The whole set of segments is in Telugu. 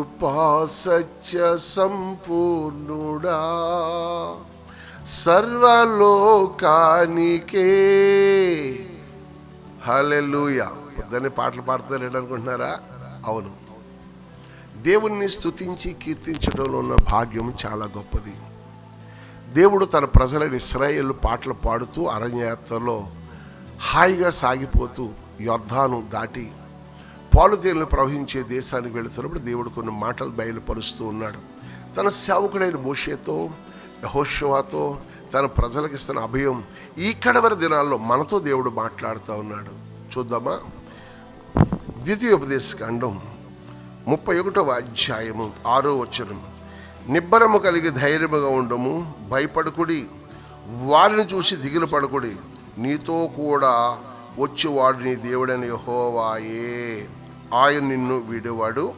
కృపా సత్య సంపూర్ణుడా. సర్వలోకానికే. హల్లెలూయా. పొద్దున్నే పాటలు పాడుతారు అనుకుంటున్నారా అవును. దేవుణ్ణి స్తుతించి కీర్తించడంలో ఉన్న భాగ్యం చాలా గొప్పది. దేవుడు తన ప్రజలని ఇస్రాయేల్ పాటలు పాడుతూ అరణ్యయాత్రలో హాయిగా సాగిపోతూ యొర్ధాను దాటి పాలుతేలను ప్రవహించే దేశానికి వెళుతున్నప్పుడు దేవుడు కొన్ని మాటలు బయలుపరుస్తూ ఉన్నాడు. తన సేవకుడైన మోషేతో యహోషవాతో తన ప్రజలకు ఇస్తున్న అభయం ఈ కడవరి దినాల్లో మనతో దేవుడు మాట్లాడుతూ ఉన్నాడు. చూద్దామా? ద్వితీయోపదేశ కాండం ముప్పై ఒకటవ అధ్యాయము ఆరో వచనం. నిబ్బరము కలిగి ధైర్యముగా ఉండము భయపడకుడి వారిని చూసి దిగులు పడకుడి. నీతో కూడా వచ్చి వాడిని దేవుడని యహోవాయే. ఆయన నిన్ను విడువాడు.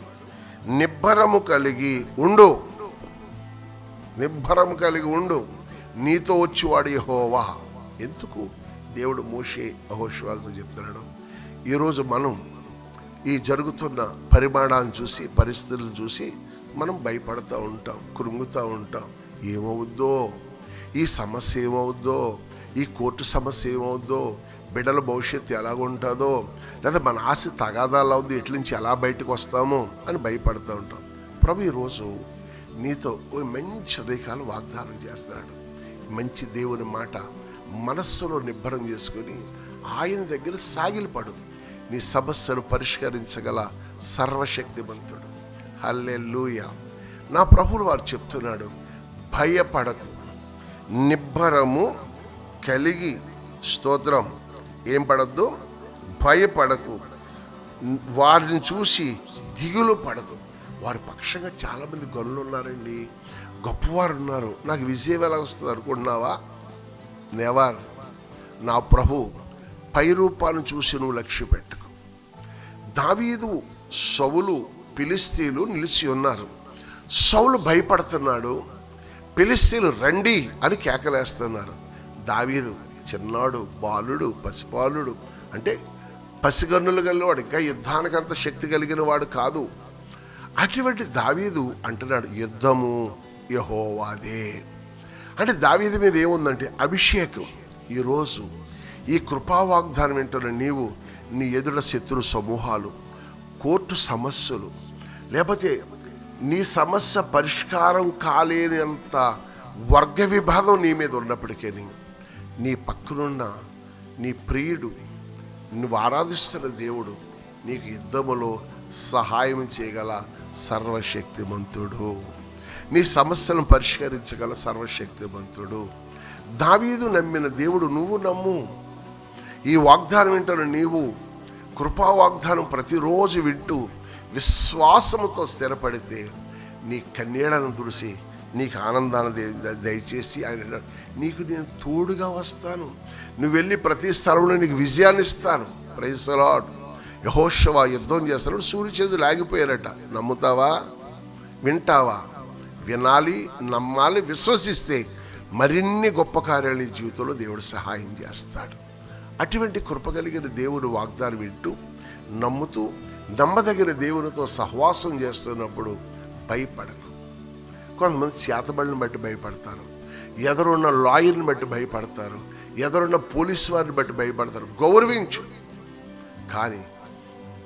నిబ్బరము కలిగి ఉండు. నిబ్బరము కలిగి ఉండు. నీతో వచ్చేవాడు యహోవా. ఎందుకు? దేవుడు మోషే అహోశ్వాలతో చెప్తున్నాడు. ఈరోజు మనం ఈ జరుగుతున్న పరిమాణాలను చూసి పరిస్థితులను చూసి మనం భయపడుతూ ఉంటాం కృంగుతూ ఉంటాం. ఏమవుద్దో? ఈ సమస్య ఏమవుద్దో? ఈ కోర్టు సమస్య ఏమవుద్దో? బిడ్డల భవిష్యత్తు ఎలాగుంటుందో లేదా మన ఆశ తగాదాలు అవుద్ది ఇట్ల నుంచి ఎలా బయటకు వస్తామో అని భయపడుతూ ఉంటాం. ప్రభు ఈరోజు నీతో ఓ మంచి ఉదయకాలం వాగ్దానం చేస్తున్నాడు. మంచి దేవుని మాట మనస్సులో నిబ్బరం చేసుకొని ఆయన దగ్గర సాగిలపడు నీ సమస్యను పరిష్కరించగల సర్వశక్తివంతుడు హల్లే లూయ నా ప్రభులు వారు చెప్తున్నాడు భయపడకు. నిబ్బరము కలిగి స్తోత్రం. ఏం పడద్దు? భయపడకు. వారిని చూసి దిగులు పడకు. వారి పక్షంగా చాలామంది గనులు ఉన్నారండి గొప్పవారు ఉన్నారు. నాకు విజయం ఎలా వస్తుంది అనుకుంటున్నావా? నెవర్. నా ప్రభు పై రూపాన్ని చూసి నువ్వు లక్ష్య పెట్టకు. దావీదు సవులు పిలిస్తీలు నిలిచి ఉన్నారు. సౌలు భయపడుతున్నాడు. పిలిస్తీలు రండి అని కేకలేస్తున్నారు. దావీదు చిన్నాడు బాలుడు పసిపాలుడు. అంటే పసిగన్నులు గలవాడు ఇంకా యుద్ధానికి అంత శక్తి కలిగిన వాడు కాదు. అటువంటి దావీదు అంటున్నాడు యుద్ధము యహోవాదే. అంటే దావీదు మీద ఏముందంటే అభిషేకం. ఈరోజు ఈ కృపావాగ్దానం వింటున్న నీవు నీ ఎదుట శత్రు సమూహాలు కోర్టు సమస్యలు లేకపోతే నీ సమస్య పరిష్కారం కాలేనంత వర్గ విభాగం నీ మీద ఉన్నప్పటికీ నీ పక్కనున్న నీ ప్రియుడు నువ్వు ఆరాధిస్తున్న దేవుడు నీకు యుద్ధములో సహాయం చేయగల సర్వశక్తిమంతుడు. నీ సమస్యలను పరిష్కరించగల సర్వశక్తిమంతుడు. దావీదు నమ్మిన దేవుడు నువ్వు నమ్ము. ఈ వాగ్దానం వింటున్న నీవు కృపా వాగ్దానం ప్రతిరోజు వింటూ విశ్వాసముతో స్థిరపడితే నీ కన్నీడను తుడిసి నీకు ఆనందాన్ని దయచేసి ఆయన నీకు నేను తోడుగా వస్తాను. నువ్వు వెళ్ళి ప్రతి స్థలంలో నీకు విజయాన్ని ఇస్తాను. ప్రైసలాడ్ యహోషవా యుద్ధం చేస్తున్నాడు సూర్యచంద్రులు ఆగిపోయారట నమ్ముతావా? వింటావా? వినాలి నమ్మాలి విశ్వసిస్తే మరిన్ని గొప్ప కార్యాలు జీవితంలో దేవుడు సహాయం చేస్తాడు. అటువంటి కృప కలిగిన దేవుడు వాగ్దానం వింటూ నమ్ముతూ నమ్మదగిన దేవునితో సహవాసం చేస్తున్నప్పుడు భయపడకు. కొంతమంది చేతబడిని బట్టి భయపడతారు. ఎదురున్న లాయర్ని బట్టి భయపడతారు. ఎదురున్న పోలీసు వారిని బట్టి భయపడతారు. గౌరవించు. కానీ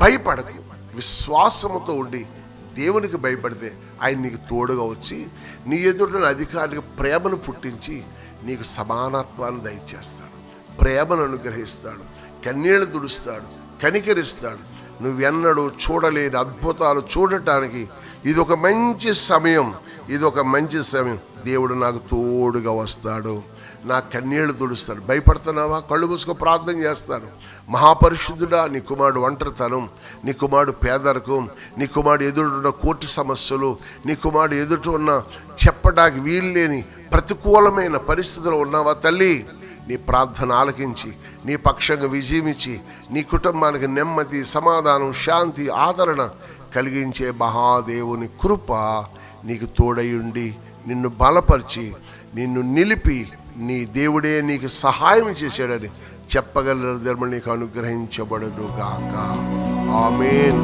భయపడకు. విశ్వాసముతో ఉండి దేవునికి భయపడితే ఆయన నీకు తోడుగా వచ్చి నీ ఎదుట అధికారికి ప్రేమను పుట్టించి నీకు సమానత్వాన్ని దయచేస్తాడు. ప్రేమను అనుగ్రహిస్తాడు. కన్నీళ్ళు తుడుస్తాడు. కనికరిస్తాడు. నువ్వెన్నడూ చూడలేని అద్భుతాలు చూడటానికి ఇది ఒక మంచి సమయం. ఇది ఒక మంచి సమయం. దేవుడు నాకు తోడుగా వస్తాడు. నా కన్నీళ్ళు తుడుస్తాడు. భయపడుతున్నావా? కళ్ళు మూసుకో ప్రార్థన చేస్తాను. మహాపరిశుద్ధుడా నీ కుమారుడు ఒంటరితనం నీ కుమారుడు పేదరికం నీ కుమారుడు ఎదురున్న కోర్టు సమస్యలు నీ కుమారుడు ఎదుట ఉన్న చెప్పడానికి వీల్లేని ప్రతికూలమైన పరిస్థితులు ఉన్నావా తల్లి? నీ ప్రార్థన ఆలకించి నీ పక్షంగా విజయం ఇచ్చి నీ కుటుంబానికి నెమ్మది సమాధానం శాంతి ఆదరణ కలిగించే మహాదేవుని కృప నీకు తోడయుండి నిన్ను బలపరిచి నిన్ను నిలిపి నీ దేవుడే నీకు సహాయం చేశాడని చెప్పగలరు. ధర్మ నీకు అనుగ్రహించబడును గాక ఆమెన్.